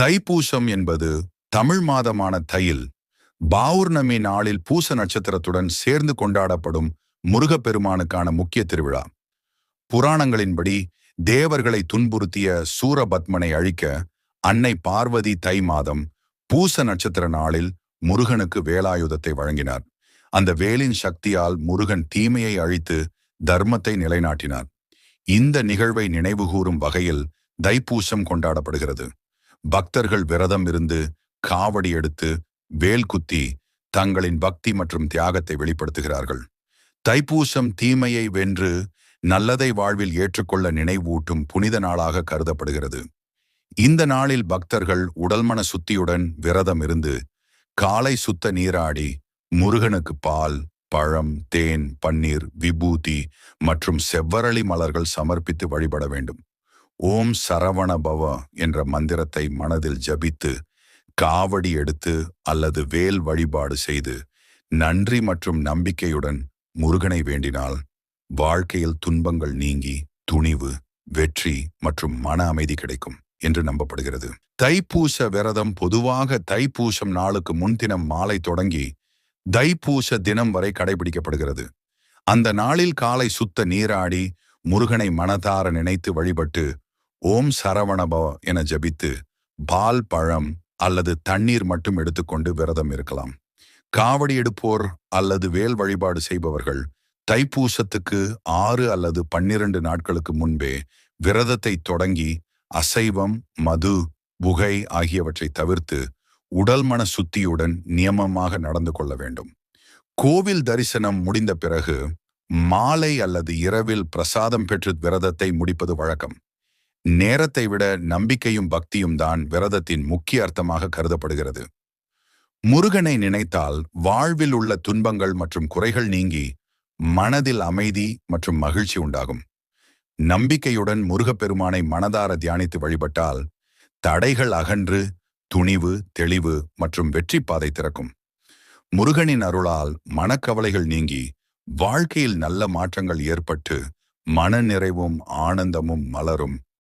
தைப்பூசம் என்பது தமிழ் மாதமான தையில் பௌர்ணமி நாளில் பூச நட்சத்திரத்துடன் சேர்ந்து கொண்டாடப்படும் முருகப்பெருமானுக்கான முக்கிய திருவிழா. புராணங்களின்படி தேவர்களை துன்புறுத்திய சூரபத்மனை அழிக்க அன்னை பார்வதி தை மாதம் பூச நட்சத்திர நாளில் முருகனுக்கு வேலாயுதத்தை வழங்கினார். அந்த வேலின் சக்தியால் முருகன் தீமையை அழித்து தர்மத்தை நிலைநாட்டினார். இந்த நிகழ்வை நினைவுகூரும் வகையில் தைப்பூசம் கொண்டாடப்படுகிறது. பக்தர்கள் விரதம் இருந்து காவடி எடுத்து வேல் குத்தி தங்களின் பக்தி மற்றும் தியாகத்தை வெளிப்படுத்துகிறார்கள். தைப்பூசம் தீமையை வென்று நல்லதை வாழ்வில் ஏற்றுக்கொள்ள நினைவூட்டும் புனித நாளாக கருதப்படுகிறது. இந்த நாளில் பக்தர்கள் உடல்மன சுத்தியுடன் விரதம் இருந்து காலை சுத்த நீராடி முருகனுக்கு பால் பழம் தேன் பன்னீர் விபூதி மற்றும் செவ்வரளி மலர்கள் சமர்ப்பித்து வழிபட வேண்டும். ஓம் சரவண பவ என்ற மந்திரத்தை மனதில் ஜபித்து காவடி எடுத்து அல்லது வேல் வழிபாடு செய்து நன்றி மற்றும் நம்பிக்கையுடன் முருகனை வேண்டினால் வாழ்க்கையில் துன்பங்கள் நீங்கி துணிவு வெற்றி மற்றும் மன அமைதி கிடைக்கும் என்று நம்பப்படுகிறது. தைப்பூச விரதம் பொதுவாக தைப்பூசம் நாளுக்கு முன்தினம் மாலை தொடங்கி தைப்பூச தினம் வரை கடைபிடிக்கப்படுகிறது. அந்த நாளில் காலை சுத்த நீராடி முருகனை மனதார நினைத்து வழிபட்டு ஓம் சரவணபவ என ஜபித்து பால் பழம் அல்லது தண்ணீர் மட்டும் எடுத்துக்கொண்டு விரதம் இருக்கலாம். காவடி எடுப்போர் அல்லது வேல் வழிபாடு செய்பவர்கள் தைப்பூசத்துக்கு ஆறு அல்லது பன்னிரண்டு நாட்களுக்கு முன்பே விரதத்தை தொடங்கி அசைவம் மது புகை ஆகியவற்றை தவிர்த்து உடல் மன சுத்தியுடன் நியமமாக நடந்து கொள்ள வேண்டும். கோவில் தரிசனம் முடிந்த பிறகு மாலை அல்லது இரவில் பிரசாதம் பெற்று விரதத்தை முடிப்பது வழக்கம். நேரத்தை விட நம்பிக்கையும் பக்தியும் தான் விரதத்தின் முக்கிய அர்த்தமாக கருதப்படுகிறது. முருகனை நினைத்தால் வாழ்வில் உள்ள துன்பங்கள் மற்றும் குறைகள் நீங்கி மனதில் அமைதி மற்றும் மகிழ்ச்சி உண்டாகும். நம்பிக்கையுடன் முருகப்பெருமானை மனதார தியானித்து வழிபட்டால் தடைகள் அகன்று துணிவு தெளிவு மற்றும் வெற்றி பாதை திறக்கும். முருகனின் அருளால் மனக்கவலைகள் நீங்கி வாழ்க்கையில் நல்ல மாற்றங்கள் ஏற்பட்டு மன நிறைவும் ஆனந்தமும் மலரும்.